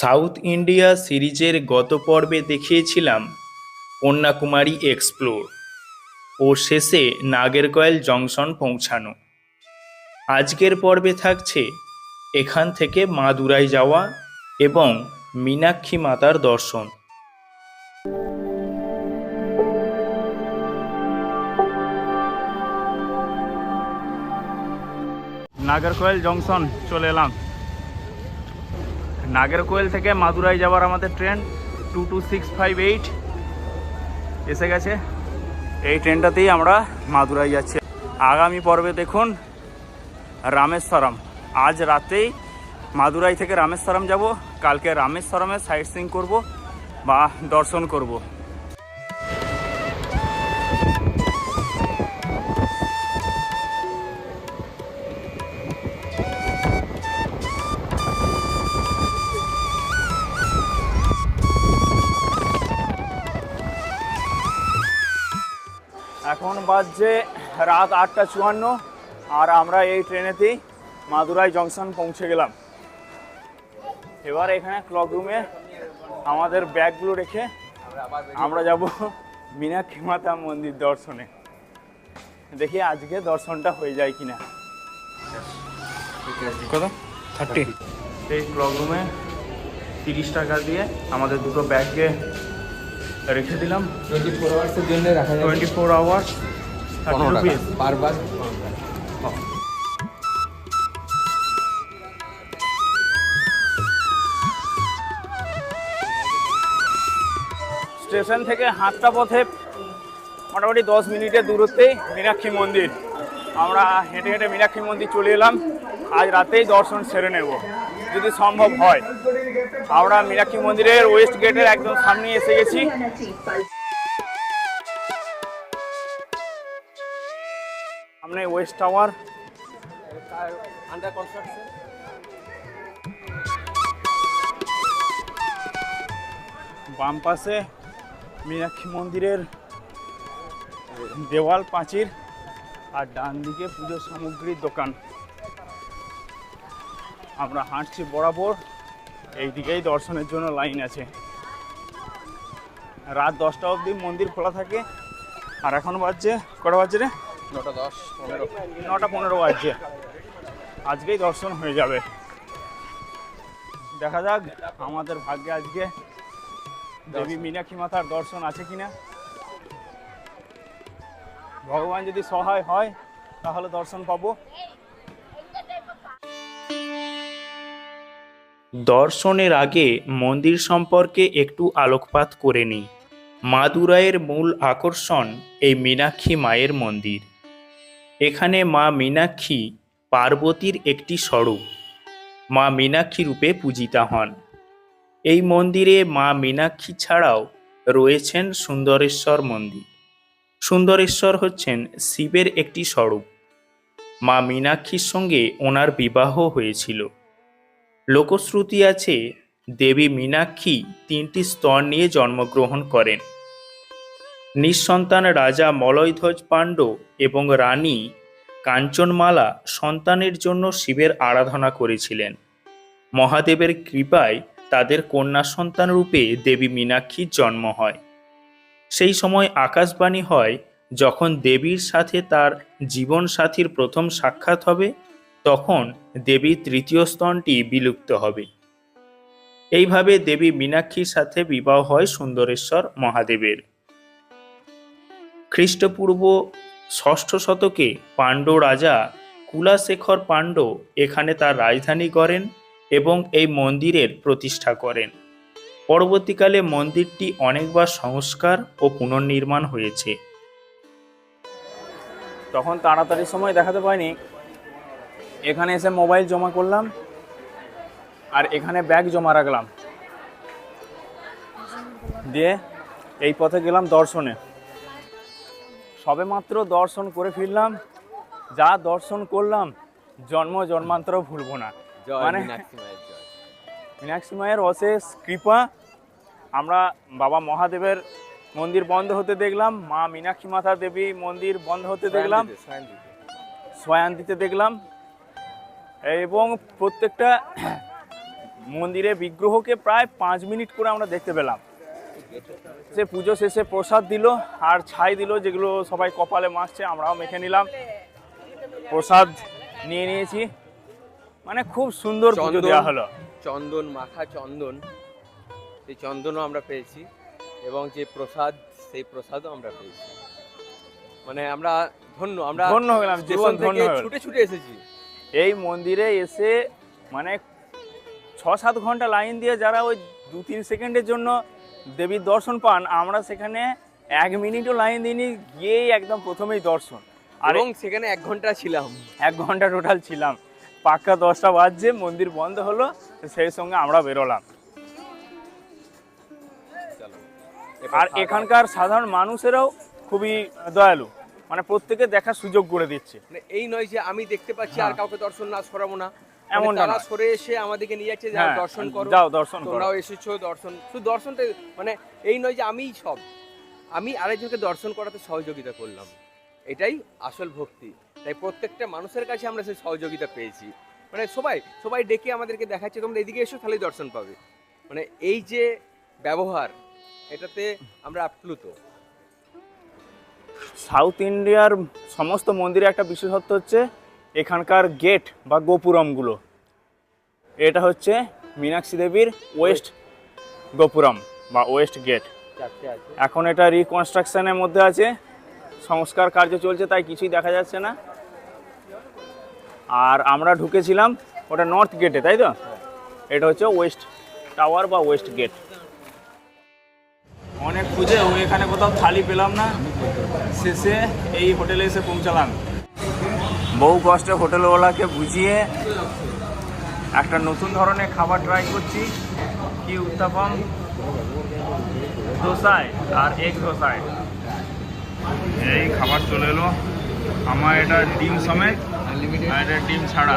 South India সিরিজের গত পর্বে দেখিয়েছিলাম কন্যাকুমারী এক্সপ্লোর ও শেষে নাগেরকয়েল জংশন পৌঁছানো। আজকের পর্বে থাকছে এখান থেকে মাদুরাই যাওয়া এবং মীনাক্ষী মাতার দর্শন। নাগেরকোয়েল জংশন চলে এলাম। নাগেরকোয়েল থেকে মাদুরাই যাওয়ার আমাদের train two two six five eight এসে গেছে। এই ট্রেনটাতেই আমরা মাদুরাই যাচ্ছি। আগামী পর্বে দেখুন রামেশ্বরম। আজ রাতেই মাদুরাই থেকে রামেশ্বরম যাব। কালকে রামেশ্বরমে সাইট সিং করব বা দর্শন করব। এখন বাজছে রাত আটটা চুয়ান্ন আর আমরা এই ট্রেনেতেই মাদুরাই জংশন পৌঁছে গেলাম। এবার এখানে ক্লক রুমে আমাদের ব্যাগগুলো রেখে আমরা যাব মীনাক্ষী মাতা মন্দির দর্শনে। দেখি আজকে দর্শনটা হয়ে যায় কিনা। কত? থার্টি এই ক্লক রুমে তিরিশ টাকা দিয়ে আমাদের দুটো ব্যাগকে রেখে দিলাম। টোয়েন্টি ফোর আওয়ার্সের জন্য রাখা twenty four hours thirty station থেকে হাঁটটা পথে মোটামুটি দশ মিনিটের দূরত্বেই মীনাক্ষী মন্দির। আমরা হেঁটে হেঁটে মীনাক্ষী মন্দির চলে এলাম। আজ রাতেই দর্শন সেরে নেব যদি সম্ভব হয়। আমরা মীনাক্ষী মন্দিরের ওয়েস্ট গেটের একদম সামনে এসে গেছি। সামনে ওয়েস্ট টাওয়ার বাম পাশে মীনাক্ষী মন্দিরের দেওয়াল পাঁচির আর ডান দিকে পুজোর সামগ্রীর দোকান। আমরা হাঁটছি বরাবর। এই দিকেই দর্শনের জন্য লাইন আছে। রাত দশটা অবধি মন্দির খোলা থাকে। আর এখন বাজছে কটা বাজছে রে? নটা দশ পনেরো। নটা পনেরো বাজছে। আজকেই দর্শন হয়ে যাবে। দেখা যাক আমাদের ভাগ্যে আজকে দেবী মীনাক্ষী মাতার দর্শন আছে কিনা। ভগবান যদি সহায় হয় তাহলে দর্শন পাবো। দর্শনের আগে মন্দির সম্পর্কে একটু আলোকপাত করে নিই। মাদুরাইয়ের মূল আকর্ষণ এই মীনাক্ষী মায়ের মন্দির। এখানে মা মীনাক্ষী পার্বতীর একটি স্বরূপ। মা মীনাক্ষী রূপে পূজিতা হন। এই মন্দিরে মা মীনাক্ষী ছাড়াও রয়েছেন সুন্দরেশ্বর মন্দির। সুন্দরেশ্বর হচ্ছেন শিবের একটি স্বরূপ। মা মীনাক্ষীর সঙ্গে ওনার বিবাহ হয়েছিল। লোকশ্রুতি আছে, দেবী মীনাক্ষী তিনটি স্তর নিয়ে জন্মগ্রহণ করেন। নিঃসন্তান রাজা মলয়ধ্বজ পাণ্ড এবং রানী কাঞ্চনমালা সন্তানের জন্য শিবের আরাধনা করেছিলেন। মহাদেবের কৃপায় তাদের কন্যা সন্তান রূপে দেবী মীনাক্ষীর জন্ম হয়। সেই সময় আকাশবাণী হয়, যখন দেবীর সাথে তার জীবনসাথীর প্রথম সাক্ষাৎ হবে তখন দেবীর তৃতীয় স্তনটি বিলুপ্ত হবে। এইভাবে দেবী মীনাক্ষীর সাথে বিবাহ হয় সুন্দরেশ্বর মহাদেবের। খ্রিস্টপূর্ব ষষ্ঠ শতকে পাণ্ড রাজা কুলাশেখর পাণ্ড এখানে তার রাজধানী করেন এবং এই মন্দিরের প্রতিষ্ঠা করেন। পরবর্তীকালে মন্দিরটি অনেকবার সংস্কার ও পুনর্নির্মাণ হয়েছে। তখন তাড়াতাড়ি সময় দেখাতে পাইনি এখানে এসে মোবাইল জমা করলাম আর এখানে ব্যাগ জমা রাখলাম। দিয়ে এই পথে গেলাম দর্শনে। সবেমাত্র দর্শন করে ফিরলাম। যা দর্শন করলাম জন্ম জন্মান্তর ভুলবো না। মানে- মীনাক্ষী মায়ের অশেষ কৃপা। আমরা বাবা মহাদেবের মন্দির বন্ধ হতে দেখলাম মা মীনাক্ষী মাতা দেবী মন্দির বন্ধ হতে দেখলাম। সয়ান দিতে দেখলাম। এবং প্রত্যেকটা মন্দিরে বিগ্রহকে প্রায় পাঁচ মিনিট করে আমরা দেখতে পেলাম। সে পুজো শেষে প্রসাদ দিল আর ছাই দিল যেগুলো সবাই কপালে মাখছে আমরাও মেখে নিলাম। প্রসাদ নিয়ে নিয়েছি। মানে খুব সুন্দর পুজো দেওয়া হলো। চন্দন মাখা চন্দন সেই চন্দনও আমরা পেয়েছি এবং যে প্রসাদ সেই প্রসাদও আমরা পেয়েছি। মানে আমরা ধন্য আমরা ধন্য জীবন থেকে ছুটে ছুটে এসেছি। এই মন্দিরে এসে মানে ছ সাত ঘণ্টা লাইন দিয়ে যারা ওই দু তিন সেকেন্ডের জন্য দেবীর দর্শন পান আমরা সেখানে এক মিনিটও লাইন দিইনি গিয়েই একদম প্রথমেই দর্শন। আর এবং সেখানে এক ঘণ্টা ছিলাম। এক ঘণ্টা টোটাল ছিলাম। পাক্কা দশটা বাজছে মন্দির বন্ধ হলো সেই সঙ্গে আমরা বেরোলাম। আর এখানকার সাধারণ মানুষেরাও খুবই দয়ালু। মানে প্রত্যেকে দেখার সুযোগ করে দিচ্ছে। মানে এই নয় যে আমি দেখতে পাচ্ছি আর হ্যাঁ। কাউকে দর্শন না সরাবো না। মানে এমনটা তারা সরে এসে আমাদেরকে নিয়ে যাচ্ছে যাও হ্যাঁ, দর্শন করো। যাও দর্শন করো। তোমরাও এসেছ দর্শন। শুধু দর্শনটা মানে এই নয় যে আমিই সব। আমি আরেকজনকে দর্শন করাতে সহযোগিতা করলাম। এটাই আসল ভক্তি। তাই প্রত্যেকটা মানুষের কাছে আমরা সেই সহযোগিতা পেয়েছি। মানে সবাই সবাই ডেকে আমাদেরকে দেখাচ্ছে তোমরা এদিকে এসো তাহলেই দর্শন পাবে। মানে এই যে ব্যবহার এটাতে আমরা আপ্লুত। সাউথ ইন্ডিয়ার সমস্ত মন্দিরে একটা বিশেষত্ব হচ্ছে এখানকার গেট বা গোপুরমগুলো। এটা হচ্ছে মীনাক্ষী দেবীর ওয়েস্ট গোপুরম বা ওয়েস্ট গেট। এখন এটা রিকনস্ট্রাকশনের মধ্যে আছে সংস্কার কার্য চলছে তাই কিছুই দেখা যাচ্ছে না। আর আমরা ঢুকেছিলাম ওটা নর্থ গেটে তাই তো? এটা হচ্ছে ওয়েস্ট টাওয়ার বা ওয়েস্ট গেট অনেক খুঁজে ও এখানে কোথাও থালি পেলাম না। শেষে এই হোটেলে এসে পৌঁছালাম। বহু কষ্টে হোটেলওয়ালাকে বুঝিয়ে একটা নতুন ধরনের খাবার ট্রাই করছি। কি উত্তাপম? দোসায় আর এগ দোসায়। এই খাবার চলে এলো। আমার এটা ডিম সমেত আর এটা ডিম ছাড়া।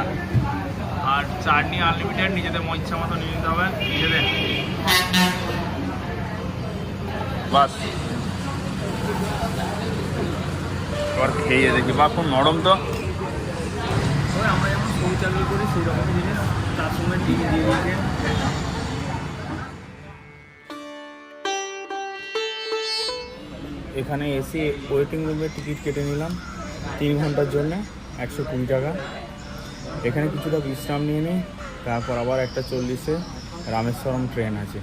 আর চাটনি আনলিমিটেড নিজেদের ইচ্ছা মতো নিয়ে নিতে হবে। নিজেদের। বাস। এবার খেয়ে দেখি বা খুব নরম তো। আমরা যেমন শৌচালয় করি সেই রকম জিনিস। তার সঙ্গে ডিম দিয়ে দিয়েছে। এখানে এসে ওয়েটিং রুমের টিকিট কেটে নিলাম তিন ঘণ্টার জন্য একশো কুড়ি টাকা। এখানে কিছুটা বিশ্রাম নিয়ে নিই তারপর আবার একটা চল্লিশে রামেশ্বরম ট্রেন আছে।